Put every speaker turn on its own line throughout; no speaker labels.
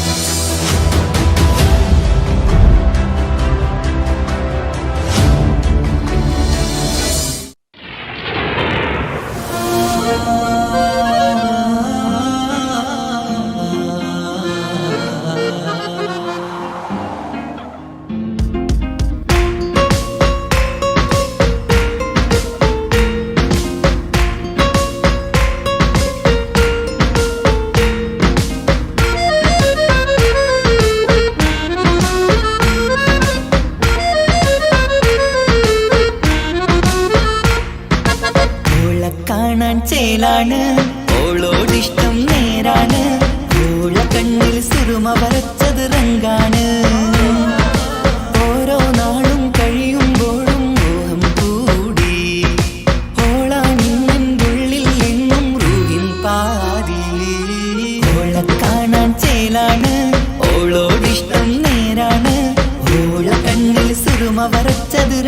ഓളെ സുറുമ വരച്ചത് റങ്കാണ് ഓരോ നാളും കഴിയുമ്പോഴും മോഹം കൂടി. ഓളാണിന്നുള്ളിൽ എന്നും റൂഹിൻ പാതി. ഓളെ കാണാൻ ചേലാണ് ഓളോടിഷ്ടം നേരാണ്. ഓള കണ്ണിൽ സുരുമ വരച്ചത്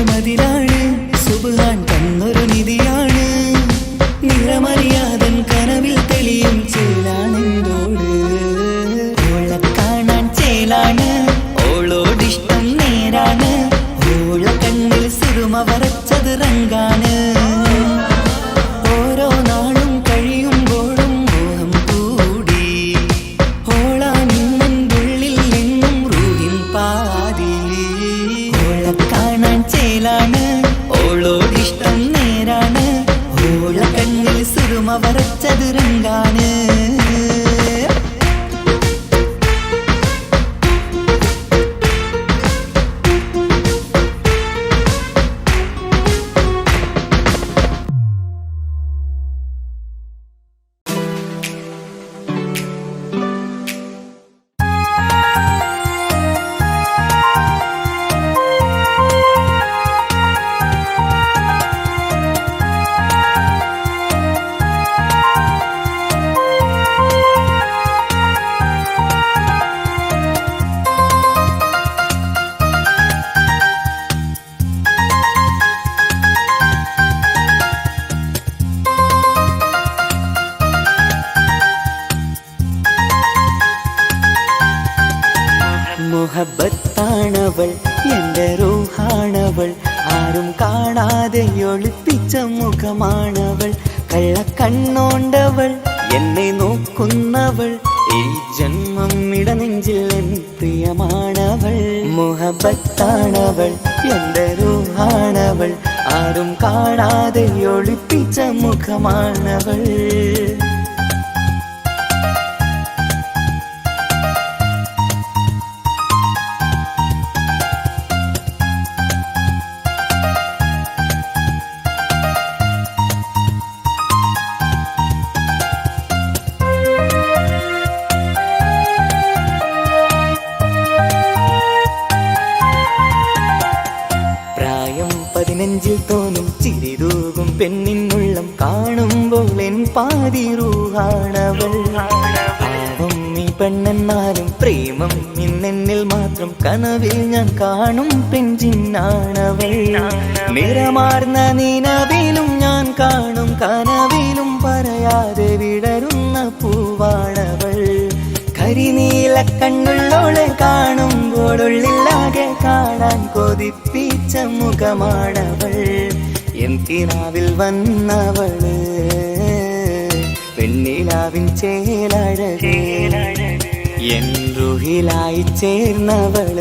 மதிலாளி சுபகான் ചേലാണ് ഓളോടിഷ്ടം നേരാണ്. ഓള കണ്ണിൽ സുരുമ വരച്ചത് മുഹബത്താണവൾ എന്റെ റൂഹാണവൾ ആരും കാണാതെ ഒളിപ്പിച്ച മുഖമാണവൾ. കള്ളക്കണ്ണോണ്ടവൾ എന്നെ നോക്കുന്നവൾ. ഈ ജന്മം ഇടനെഞ്ചിൽ എൻ പ്രിയമാണവൾ. മുഹബത്താണവൾ എന്റെ റൂഹാണവൾ ആരും കാണാതെ ഒളിപ്പിച്ച മുഖമാണവൾ. നെഞ്ചിൽ തോന്നും ചിരിതൂകും പെണ്ണിനുള്ളം കാണുമ്പോൾ എൻ പാതിരൂഹാണവൾ പാവം നീ പെണ്ണെന്നാലും പ്രേമം ഇന്നെന്നിൽ മാത്രം കനവിൽ ഞാൻ കാണും പെഞ്ചിന്നാണവൾ നിറമാർന്ന നിനവിലും ഞാൻ കാണും കനവിലും പറയാതെ വിടരുന്ന പൂവാണവൾ. കരിനീല കണ്ണുള്ളോളെ കാണുമ്പോഴുള്ളിലാകെ കാണും കൊതിപ്പിച്ച മുഖമാണവൾ. എന്തിനാവിൽ വന്നവൾ. പെണ്ണിലാവിൻ ചേലഴകേ. എൻ ചേർന്നവൾ.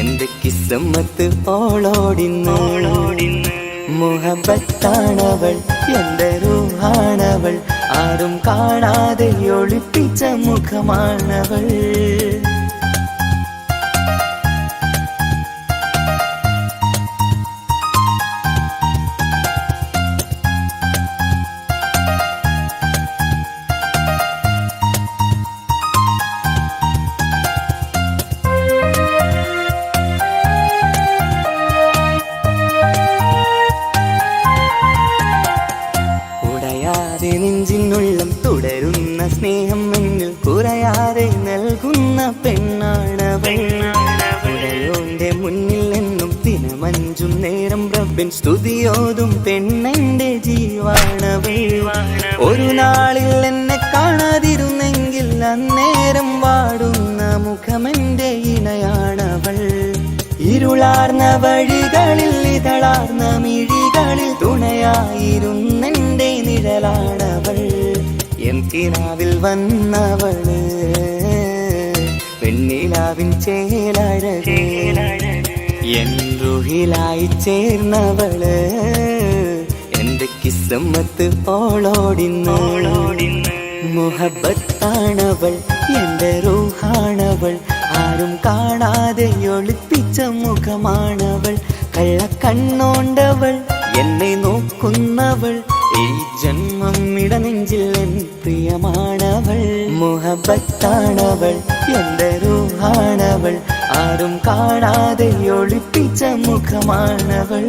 എന്റെ കിസ്സമ്മത്ത് ഓളോടിന്നോളോടിന്ന് മുഹബത്താണവൾ എന്റെ റൂഹാണവൾ. ആരും കാണാതെ ഒളിപ്പിച്ച മുഖമാണവൾ. കുറയാതെ നൽകുന്ന പെണ്ണാണ് ഉടയോന്റെ മുന്നിൽ എന്നും ദിനമഞ്ചും നേരം റബ്ബിൻ സ്തുതിയോതും പെണ്ണെന്റെ ജീവാണ് ഒരു നാളിൽ എന്നെ കാണാതിരുന്നെങ്കിൽ അന്നേരം വാടുന്ന മുഖമെന്റെ ഇണയാണവൾ ഇരുളാർന്ന വഴികളിൽ ഇതളാർന്ന മിഴികളിൽ തുണയായിരുന്നെന്റെ നിഴലാണവൾ എന്തിനാവിൽ വന്നവൾ. പെണ്ണിലാവിൻ ചേലഴകേ. ചേർന്നവൾ. എന്റെ കിസ്സമ്മത്ത് ഓളോടിന്നോളോടി മുഹബത്താണവൾ എന്റെ റൂഹാണവൾ. ആരും കാണാതെ ഒളിപ്പിച്ച മുഖമാണവൾ. കള്ളക്കണ്ണോണ്ടവൾ എന്നെ നോക്കുന്നവൾ. ഈ ജന്മം ഇടനെഞ്ചിൽ എൻ പ്രിയമാണവൾ. മുഹബത്താണവൾ എന്റെ റൂഹാണവൾ. ആരും കാണാതെ ഒളിപ്പിച്ച മുഖമാണവൾ.